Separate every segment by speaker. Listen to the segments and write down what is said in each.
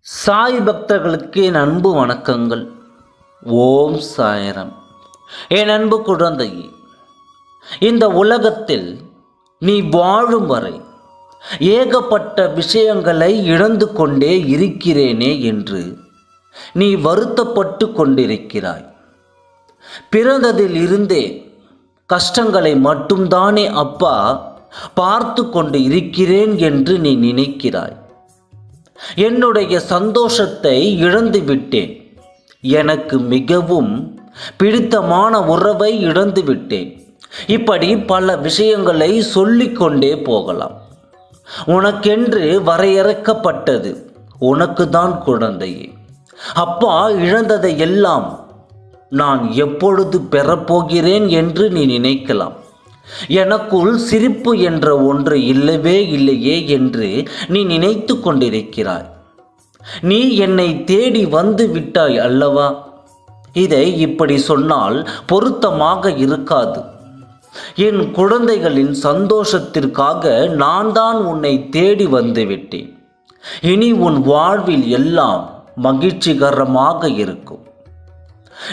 Speaker 1: சாய் பக்தர்களுக்கு என் அன்பு வணக்கங்கள். ஓம் சாயரம். என் அன்பு குழந்தையே இந்த உலகத்தில் நீ வாழும் வரை ஏகப்பட்ட விஷயங்களை இழந்து கொண்டே இருக்கிறேனே என்று நீ வருத்தப்பட்டு கொண்டிருக்கிறாய். பிறந்ததில் இருந்தே கஷ்டங்களை மட்டும்தானே அப்பா பார்த்து கொண்டு இருக்கிறேன் என்று நீ நினைக்கிறாய். என்னுடைய சந்தோஷத்தை இழந்து விட்டேன். எனக்கு மிகவும் பிடித்தமான உறவை இழந்து விட்டேன். இப்படி பல விஷயங்களை சொல்லிக்கொண்டே போகலாம். உனக்கென்று வரையறுக்கப்பட்டது. உனக்கு தான் குழந்தையே. அப்பா இழந்ததை எல்லாம் நான் எப்பொழுது பெறப்போகிறேன் என்று நீ நினைக்கலாம். எனக்குள் சிரிப்பு என்ற ஒன்று இல்லவே இல்லையே என்று நீ நினைத்து கொண்டிருக்கிறாய். நீ என்னை தேடி வந்து விட்டாய் அல்லவா? இதை இப்படி சொன்னால் பொருத்தமாக இருக்காது. என் குழந்தைகளின் சந்தோஷத்திற்காக நான் தான் உன்னை தேடி வந்துவிட்டேன் இனி உன் வாழ்வில் எல்லாம் மகிழ்ச்சிகரமாக இருக்கும்.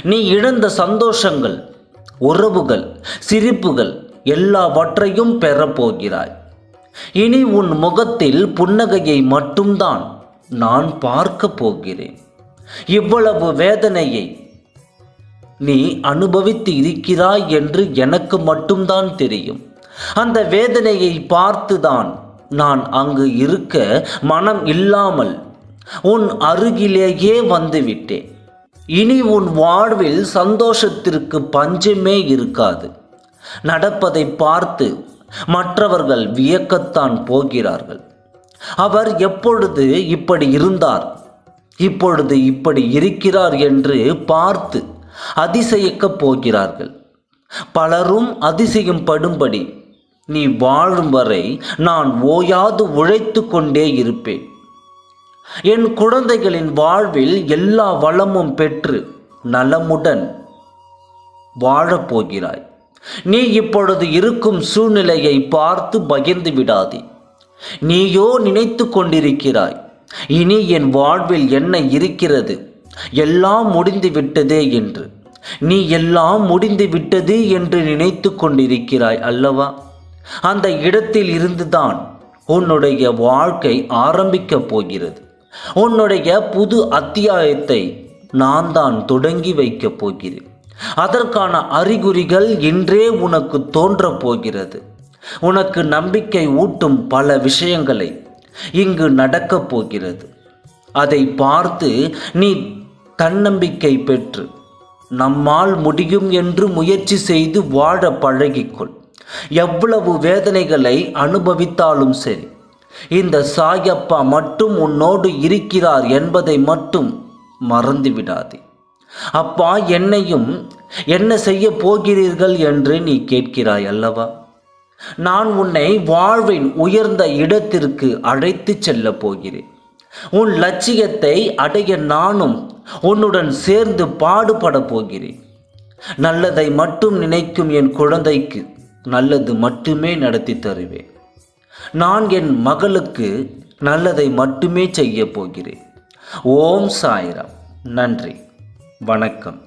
Speaker 1: நீ இழந்த சந்தோஷங்கள் உறவுகள் சிரிப்புகள் எல்லாவற்றையும் பெறப்போகிறாய். இனி உன் முகத்தில் புன்னகையை மட்டும்தான் நான் பார்க்க போகிறேன். இவ்வளவு வேதனையை நீ அனுபவித்து இருக்கிறாய் என்று எனக்கு மட்டும்தான் தெரியும். அந்த வேதனையை பார்த்துதான் நான் அங்கு இருக்க மனம் இல்லாமல் உன் அருகிலேயே வந்துவிட்டேன் இனி உன் வாழ்வில் சந்தோஷத்திற்கு பஞ்சமே இருக்காது. நடப்பதை பார்த்து மற்றவர்கள் வியக்கத்தான் போகிறார்கள். அவர் எப்பொழுது இப்படி இருந்தார்? இப்பொழுது இப்படி இருக்கிறார் என்று பார்த்து அதிசயிக்கப் போகிறார்கள். பலரும் அதிசயம் படும்படி நீ வாழும் வரை நான் ஓயாது உழைத்து கொண்டே இருப்பேன். என் குழந்தைகளின் வாழ்வில் எல்லா வளமும் பெற்று நலமுடன் வாழப்போகிறாய். நீ இப்பொழுது இருக்கும் சூழ்நிலையை பார்த்து பகிர்ந்து விடாதே. நீயோ நினைத்து கொண்டிருக்கிறாய். இனி என் வாழ்வில் என்ன இருக்கிறது? எல்லாம் முடிந்து விட்டதே என்று. நீ எல்லாம் முடிந்து விட்டது என்று நினைத்து கொண்டிருக்கிறாய் அல்லவா? அந்த இடத்தில் இருந்துதான் உன்னுடைய வாழ்க்கை ஆரம்பிக்கப் போகிறது. உன்னுடைய புது அத்தியாயத்தை நான் தான் தொடங்கி வைக்கப் போகிறேன். அதற்கான அறிகுறிகள் இன்றே உனக்கு தோன்றப் போகிறது. உனக்கு நம்பிக்கை ஊட்டும் பல விஷயங்களை இங்கு நடக்கப் போகிறது. அதை பார்த்து நீ தன்னம்பிக்கை பெற்று நம்மால் முடியும் என்று முயற்சி செய்து வாழ பழகிக்கொள். எவ்வளவு வேதனைகளை அனுபவித்தாலும் சரி இந்த சாயப்பா மட்டும் உன்னோடு இருக்கிறார் என்பதை மட்டும் மறந்து விடாதே அப்பா என்னையும் என்ன செய்ய போகிறீர்கள் என்று நீ கேட்கிறாய் அல்லவா? நான் உன்னை வாழ்வின் உயர்ந்த இடத்திற்கு அழைத்து செல்லப் போகிறேன். உன் லட்சியத்தை அடைய நானும் உன்னுடன் சேர்ந்து பாடுபட போகிறேன். நல்லதை மட்டும் நினைக்கும் என் குழந்தைக்கு நல்லது மட்டுமே நடத்தி தருவேன். நான் என் மகளுக்கு நல்லதை மட்டுமே செய்ய போகிறேன். ஓம் சாய்ராம். நன்றி. வணக்கம்.